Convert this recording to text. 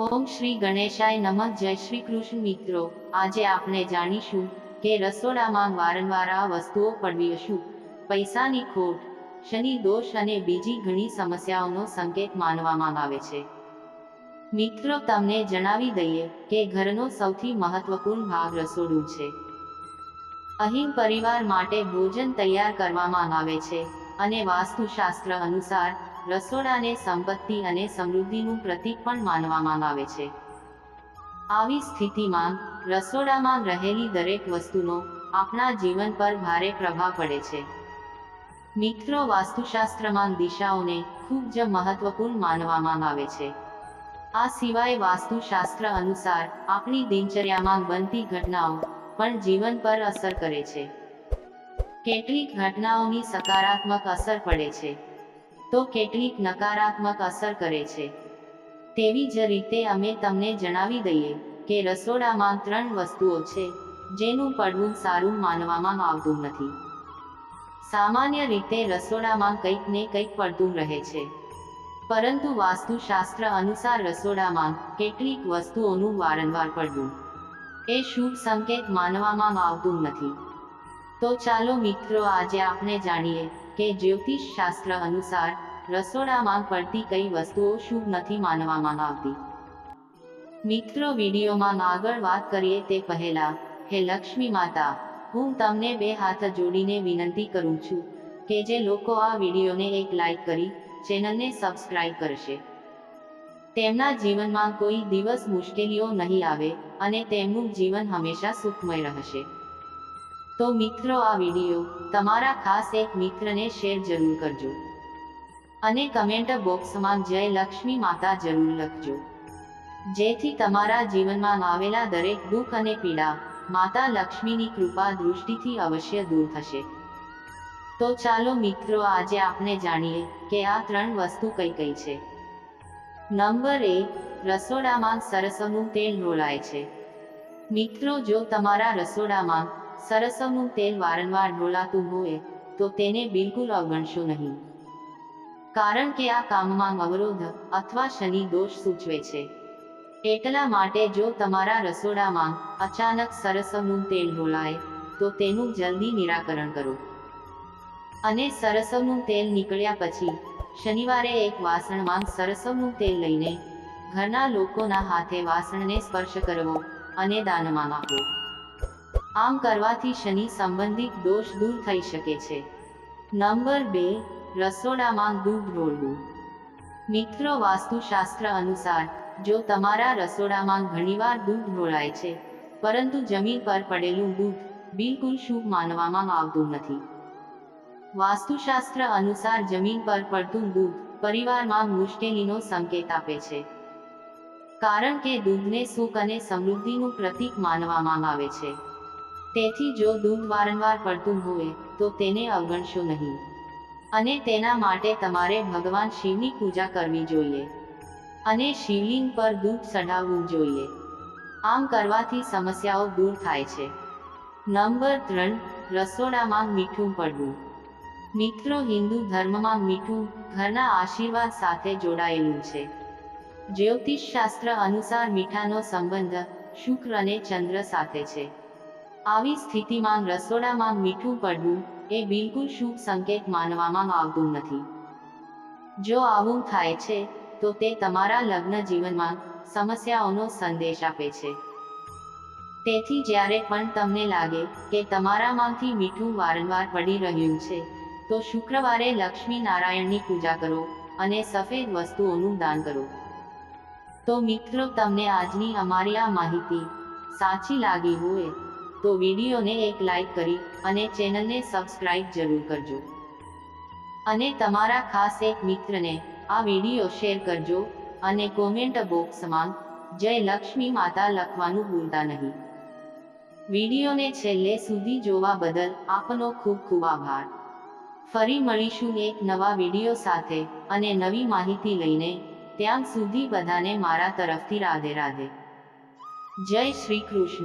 ઓમ શ્રી ગણેશાય નમઃ. જય શ્રી કૃષ્ણ મિત્રો. આજે આપણે જાણીશું કે રસોડામાં વારંવાર આ વસ્તુઓ પડવી શું પૈસાની ખોટ, શનિ દોષ અને બીજી ઘણી સમસ્યાઓનો સંકેત માનવામાં આવે છે. મિત્રો, તમને જણાવી દઈએ કે ઘરનો સૌથી મહત્વપૂર્ણ ભાગ રસોડું છે. અહીં પરિવાર માટે ભોજન તૈયાર કરવામાં આવે છે અને વાસ્તુશાસ્ત્ર અનુસાર રસોડાને સંપત્તિ અને સમૃદ્ધિનું પ્રતીક પણ માનવામાં આવે છે. આવી સ્થિતિમાં, રસોડામાં રહેલી દરેક વસ્તુનો આપણા જીવન પર ભારે પ્રભાવ પડે છે. મિત્રો, વાસ્તુશાસ્ત્રમાં દિશાઓને ખૂબ જ મહત્વપૂર્ણ માનવામાં આવે છે. આ સિવાય વાસ્તુશાસ્ત્ર અનુસાર આપણી દિનચર્યામાં બનતી ઘટનાઓ પણ જીવન પર અસર કરે છે. કેટલીક ઘટનાઓની સકારાત્મક અસર પડે છે. તો કેટલીક નકારાત્મક અસર કરે છે. તેવી જ રીતે અમે તમને જણાવી દઈએ કે રસોડામાં ત્રણ વસ્તુઓ છે, જેનું પડવું સારું માનવામાં આવતું નથી. સામાન્ય રીતે રસોડામાં કંઈક ને કંઈક પડતું રહે છે. પરંતુ વાસ્તુશાસ્ત્ર અનુસાર રસોડામાં કેટલીક વસ્તુઓનું વારંવાર પડવું, એ શુભ સંકેત માનવામાં આવતું નથી. તો ચાલો મિત્રો આજે આપણે જાણીએ કે જ્યોતિષ શાસ્ત્ર અનુસાર રસોડામાં પડતી કઈ વસ્તુઓ શુભ નથી માનવામાં આવતી. મિત્રો વિડીયોમાં આગળ વાત કરીએ તે પહેલા, હે લક્ષ્મી માતા, હું તમને બે હાથ જોડીને વિનંતી કરું છું કે જે લોકો આ વિડીયોને એક લાઈક કરી, ચેનલને સબસ્ક્રાઇબ કરશે. તેમના જીવનમાં કોઈ દિવસ મુશ્કેલીઓ નહીં આવે અને તેમનું જીવન હંમેશા સુખમય રહેશે. તો મિત્રો, આ વીડિયો તમારા ખાસ એક મિત્રને શેર જરૂર કરજો. અને કમેન્ટ બોક્સમાં જય લક્ષ્મી માતા જરૂર લખજો. જેથી તમારા જીવનમાં આવેલા દરેક દુઃખ અને પીડા માતા લક્ષ્મીની કૃપા દૃષ્ટિથી અવશ્ય દૂર થશે. તો ચાલો મિત્રો, આજે આપણે જાણીએ કે આ ત્રણ વસ્તુ કઈ કઈ છે. નંબર એક રસોડામાં સરસવનું તેલ રોલાય છે. મિત્રો, જો તમારા રસોડામાં સરસવનું તેલ વારંવાર ડોલાતું હોય તો તેને બિલકુલ અવગણશો નહીં. કારણ કે આ કામમાં અવરોધ અથવા શનિ દોષ સૂચવે છે. એટલા માટે જો તમારા રસોડામાં અચાનક સરસવનું તેલ ઢોળાય તો તેનું જલ્દી નિરાકરણ કરો. અને સરસવનું તેલ નીકળ્યા પછી, શનિવારે એક વાસણમાં સરસવનું તેલ લઈને, ઘરના લોકોના હાથે વાસણને સ્પર્શ કરવો અને દાનમાં આપો આમ કરવાથી શનિ સંબંધિત દોષ દૂર થઈ શકે છે. નંબર બે, રસોડામાં દૂધ ઢોળવું મિત્રો, વાસ્તુશાસ્ત્ર અનુસાર, જો તમારા રસોડામાં ઘણીવાર દૂધ ઢોળાય છે, પરંતુ જમીન પર પડેલું દૂધ બિલકુલ શુભ માનવામાં આવતું નથી. વાસ્તુશાસ્ત્ર અનુસાર જમીન પર પડતું દૂધ પરિવારમાં મુશ્કેલીનો સંકેત આપે છે. કારણ કે દૂધને સુખ અને સમૃદ્ધિનું પ્રતીક માનવામાં આવે છે. તેથી જો દૂધ વારંવાર પડતું હોય, તો તેને અવગણશો નહીં. અને તેના માટે તમારે ભગવાન શિવની પૂજા કરવી જોઈએ. અને શિવલિંગ પર દૂધ ચઢાવવું જોઈએ. આમ કરવાથી સમસ્યાઓ દૂર થાય છે. નંબર ત્રણ, રસોડામાં મીઠું પડવું. મિત્રો, હિન્દુ ધર્મમાં મીઠું ઘરના આશીર્વાદ સાથે જોડાયેલું છે. જ્યોતિષ શાસ્ત્ર અનુસાર મીઠાનો સંબંધ શુક્ર અને ચંદ્ર સાથે છે. આવી સ્થિતિમાં રસોડામાં મીઠું પડવું એ બિલકુલ શુભ સંકેત માનવામાં આવતું નથી. જો આવું થાય છે, તો તે તમારા લગ્ન જીવનમાં સમસ્યાઓનો સંદેશ આપે છે. તેથી જ્યારે પણ તમને લાગે કે તમારામાંથી મીઠું વારંવાર પડી રહ્યું છે, તો શુક્રવારે લક્ષ્મી નારાયણની પૂજા કરો અને સફેદ વસ્તુઓનું દાન કરો. તો મિત્રો, તમને આજની અમારી આ માહિતી સાચી લાગી હોય તો વિડીયોને એક લાઇક કરી અને ચેનલને સબસ્ક્રાઇબ જરૂર કરજો. અને તમારા ખાસ એક મિત્રને આ વીડિયો શેર કરજો અને કોમેન્ટ બોક્સમાં જય લક્ષ્મી માતા લખવાનું ભૂલતા નહીં. વિડીયોને છેલ્લે સુધી જોવા બદલ આપનો ખૂબ ખૂબ આભાર. ફરી મળીશું એક નવા વીડિયો સાથે અને નવી માહિતી લઈને ત્યાં સુધી બધાને મારા તરફથી રાધે રાધે. જય શ્રી કૃષ્ણ.